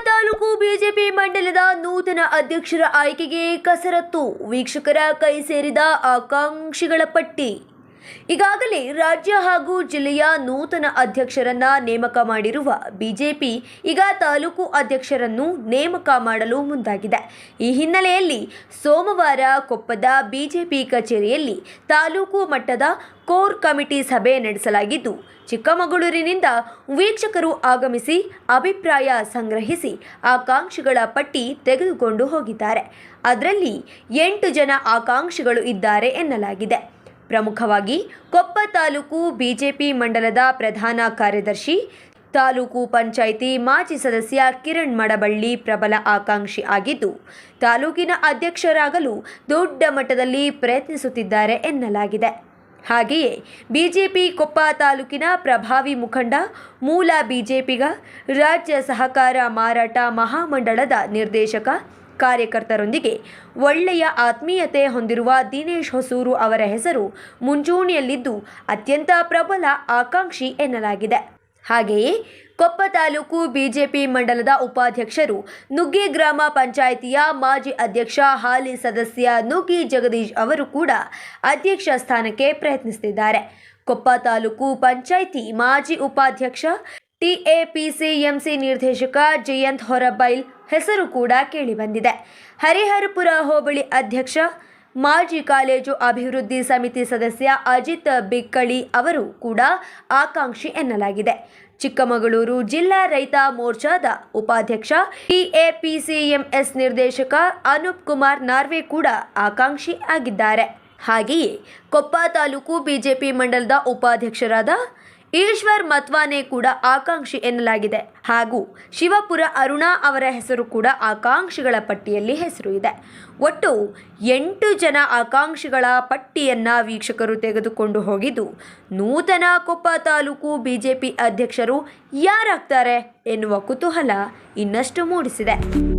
Taluk BJP ಮಂಡಲದ ನೂತನ ಅಧ್ಯಕ್ಷರ ಆಯ್ಕೆಗೆ ಕಸರತ್ತು. ವೀಕ್ಷಕರ ಕೈ ಸೇರಿದ ಆಕಾಂಕ್ಷಿಗಳ ಪಟ್ಟಿ. ಈಗಾಗಲೇ ರಾಜ್ಯ ಹಾಗೂ ಜಿಲ್ಲೆಯ ನೂತನ ಅಧ್ಯಕ್ಷರನ್ನ ನೇಮಕ ಮಾಡಿರುವ ಬಿಜೆಪಿ ಈಗ ತಾಲೂಕು ಅಧ್ಯಕ್ಷರನ್ನು ನೇಮಕ ಮಾಡಲು ಮುಂದಾಗಿದೆ. ಈ ಹಿನ್ನೆಲೆಯಲ್ಲಿ ಸೋಮವಾರ ಕೊಪ್ಪದ ಬಿಜೆಪಿ ಕಚೇರಿಯಲ್ಲಿ ತಾಲೂಕು ಮಟ್ಟದ ಕೋರ್ ಕಮಿಟಿ ಸಭೆ ನಡೆಸಲಾಗಿದ್ದು, ಚಿಕ್ಕಮಗಳೂರಿನಿಂದ ವೀಕ್ಷಕರು ಆಗಮಿಸಿ ಅಭಿಪ್ರಾಯ ಸಂಗ್ರಹಿಸಿ ಆಕಾಂಕ್ಷಿಗಳ ಪಟ್ಟಿ ತೆಗೆದುಕೊಂಡು ಹೋಗಿದ್ದಾರೆ. ಅದರಲ್ಲಿ ಎಂಟು ಜನ ಆಕಾಂಕ್ಷಿಗಳು ಇದ್ದಾರೆ ಎನ್ನಲಾಗಿದೆ. ಪ್ರಮುಖವಾಗಿ ಕೊಪ್ಪ ತಾಲೂಕು ಬಿಜೆಪಿ ಮಂಡಲದ ಪ್ರಧಾನ ಕಾರ್ಯದರ್ಶಿ, ತಾಲೂಕು ಪಂಚಾಯಿತಿ ಮಾಜಿ ಸದಸ್ಯ ಕಿರಣ್ ಮಡಬಳ್ಳಿ ಪ್ರಬಲ ಆಕಾಂಕ್ಷಿ ಆಗಿದ್ದು, ತಾಲೂಕಿನ ಅಧ್ಯಕ್ಷರಾಗಲು ದೊಡ್ಡ ಮಟ್ಟದಲ್ಲಿ ಪ್ರಯತ್ನಿಸುತ್ತಿದ್ದಾರೆ ಎನ್ನಲಾಗಿದೆ. ಹಾಗೆಯೇ ಬಿಜೆಪಿ ಕೊಪ್ಪ ತಾಲೂಕಿನ ಪ್ರಭಾವಿ ಮುಖಂಡ, ಮೂಲ ಬಿಜೆಪಿಗ ರಾಜ್ಯ ಸಹಕಾರ ಮಾರಾಟ ಮಹಾಮಂಡಳದ ನಿರ್ದೇಶಕ ಕಾರ್ಯಕರ್ತರೊಂದಿಗೆ ಒಳ್ಳೆಯ ಆತ್ಮೀಯತೆ ಹೊಂದಿರುವ ದಿನೇಶ್ ಹೊಸೂರು ಅವರ ಹೆಸರು ಮುಂಚೂಣಿಯಲ್ಲಿದ್ದು ಅತ್ಯಂತ ಪ್ರಬಲ ಆಕಾಂಕ್ಷಿ ಎನ್ನಲಾಗಿದೆ. ಹಾಗೆಯೇ ಕೊಪ್ಪ ತಾಲೂಕು ಬಿಜೆಪಿ ಮಂಡಲದ ಉಪಾಧ್ಯಕ್ಷರು ನುಗ್ಗಿ ಗ್ರಾಮ ಪಂಚಾಯಿತಿಯ ಮಾಜಿ ಅಧ್ಯಕ್ಷ ಹಾಲಿ ಸದಸ್ಯ ನುಗ್ಗಿ ಜಗದೀಶ್ ಅವರು ಕೂಡ ಅಧ್ಯಕ್ಷ ಸ್ಥಾನಕ್ಕೆ ಪ್ರಯತ್ನಿಸುತ್ತಿದ್ದಾರೆ. ಕೊಪ್ಪ ತಾಲೂಕು ಪಂಚಾಯಿತಿ ಮಾಜಿ ಉಪಾಧ್ಯಕ್ಷ ಟಿಎಪಿಸಿಎಂಸಿ ನಿರ್ದೇಶಕ ಜಯಂತ್ ಹೊರಬೈಲ್ ಹೆಸರು ಕೂಡ ಕೇಳಿಬಂದಿದೆ. ಹರಿಹರಪುರ ಹೋಬಳಿ ಅಧ್ಯಕ್ಷ, ಮಾಜಿ ಕಾಲೇಜು ಅಭಿವೃದ್ಧಿ ಸಮಿತಿ ಸದಸ್ಯ ಅಜಿತ್ ಬಿಕ್ಕಳಿ ಅವರು ಕೂಡ ಆಕಾಂಕ್ಷಿ ಎನ್ನಲಾಗಿದೆ. ಚಿಕ್ಕಮಗಳೂರು ಜಿಲ್ಲಾ ರೈತ ಮೋರ್ಚಾದ ಉಪಾಧ್ಯಕ್ಷ, ಟಿಎಪಿಸಿಎಂಎಸ್ ನಿರ್ದೇಶಕ ಅನೂಪ್ ಕುಮಾರ್ ನಾರ್ವೆ ಕೂಡ ಆಕಾಂಕ್ಷಿ ಆಗಿದ್ದಾರೆ. ಹಾಗೆಯೇ ಕೊಪ್ಪ ತಾಲೂಕು ಬಿಜೆಪಿ ಮಂಡಲದ ಉಪಾಧ್ಯಕ್ಷರಾದ ಈಶ್ವರ್ ಮತ್ವಾನೆ ಕೂಡ ಆಕಾಂಕ್ಷಿ ಎನ್ನಲಾಗಿದೆ. ಹಾಗೂ ಶಿವಪುರ ಅರುಣಾ ಅವರ ಹೆಸರು ಕೂಡ ಆಕಾಂಕ್ಷಿಗಳ ಪಟ್ಟಿಯಲ್ಲಿ ಹೆಸರು ಇದೆ. ಒಟ್ಟು ಎಂಟು ಜನ ಆಕಾಂಕ್ಷಿಗಳ ಪಟ್ಟಿಯನ್ನು ವೀಕ್ಷಕರು ತೆಗೆದುಕೊಂಡು ಹೋಗಿದ್ದು, ನೂತನ ಕೊಪ್ಪ ತಾಲೂಕು ಬಿಜೆಪಿ ಅಧ್ಯಕ್ಷರು ಯಾರಾಗ್ತಾರೆ ಎನ್ನುವ ಕುತೂಹಲ ಇನ್ನಷ್ಟು ಮೂಡಿಸಿದೆ.